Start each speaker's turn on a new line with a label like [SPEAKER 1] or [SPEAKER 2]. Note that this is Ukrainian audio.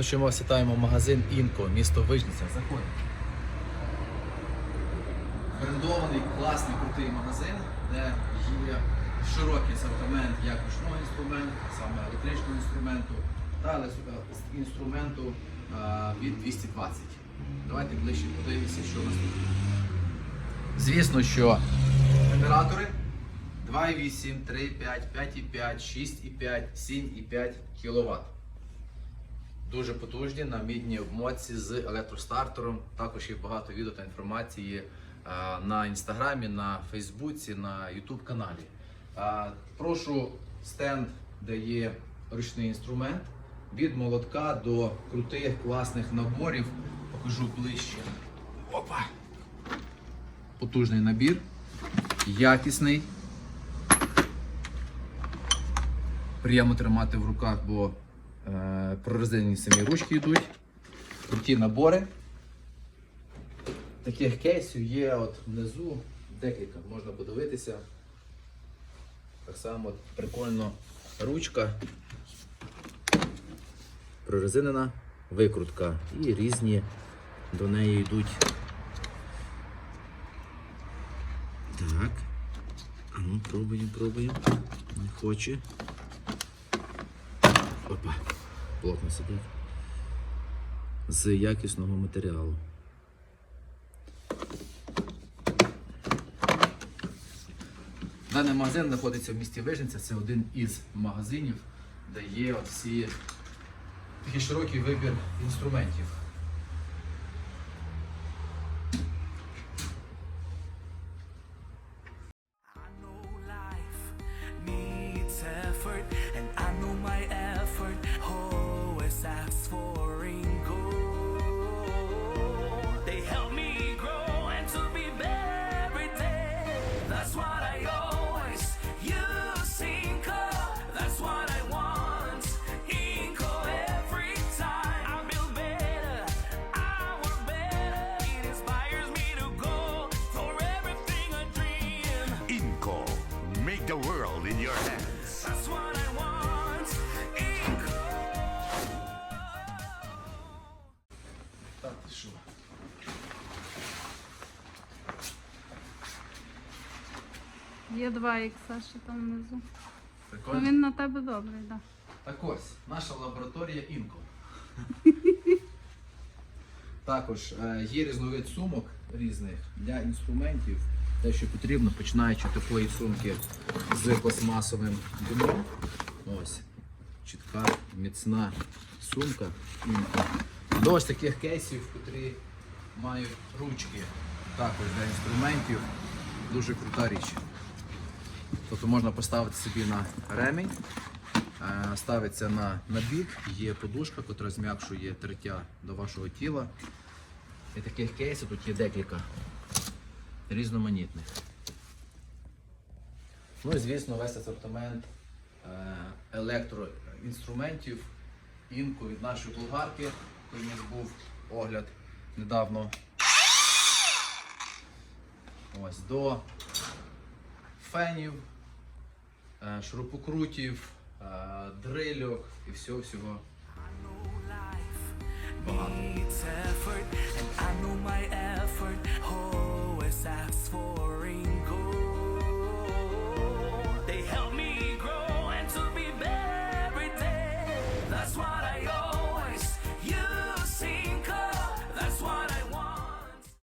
[SPEAKER 1] Ну що ми вас вітаємо магазин Інко, місто Вижниця. Заходимо. Брендований, класний, крутий магазин, де є широкий асортимент як ручного інструменту, саме електричного інструменту, та інструменту від 220. Давайте ближче подивимося, що у нас тут. Звісно, що генератори 2,8, 3,5, 5,5, 6,5, 7,5 кВт. Дуже потужні на мідній обмотці з електростартером. Також є багато відео та інформації е, на інстаграмі, на Фейсбуці, на Ютуб каналі. Е, Прошу стенд, де є ручний інструмент від молотка до крутих класних наборів. Покажу ближче. Опа! Потужний набір, якісний. Приємно тримати в руках, бо прорезинені самі ручки йдуть. Круті набори. Таких кейсів є от внизу декілька, можна подивитися. Так само прикольно ручка. Прорезинена викрутка. І різні до неї йдуть. Так. А ну, пробуємо, пробуємо. Не хоче. Опа, плотно сидить. З якісного матеріалу. Даний магазин знаходиться в місті Вижниця. Це один із магазинів, де є всі такий широкий вибір інструментів.
[SPEAKER 2] World in your hands.
[SPEAKER 3] That's what I want.
[SPEAKER 1] Так, ти що?
[SPEAKER 4] Є два ікса ще там внизу. Ну він на тебе добрий, так.
[SPEAKER 1] Так ось, наша лабораторія Інко. Також е, є різновид сумок різних для інструментів, те, що потрібно, починаючи такої сумки з пластмасовим дном. Ось, чітка, міцна сумка. До ось таких кейсів, які мають ручки, також для інструментів. Дуже крута річ. Тобто можна поставити собі на ремінь, е, ставиться на, на бік, є подушка, яка зм'якшує тертя до вашого тіла. І таких кейсів тут є декілька різноманітних. Ну і звісно, весь асортимент е, електроінструментів, інку від нашої булгарки. У нас був огляд недавно. Ось до фенів, е, шурупокрутів, е, дрильок і всього-всього багато.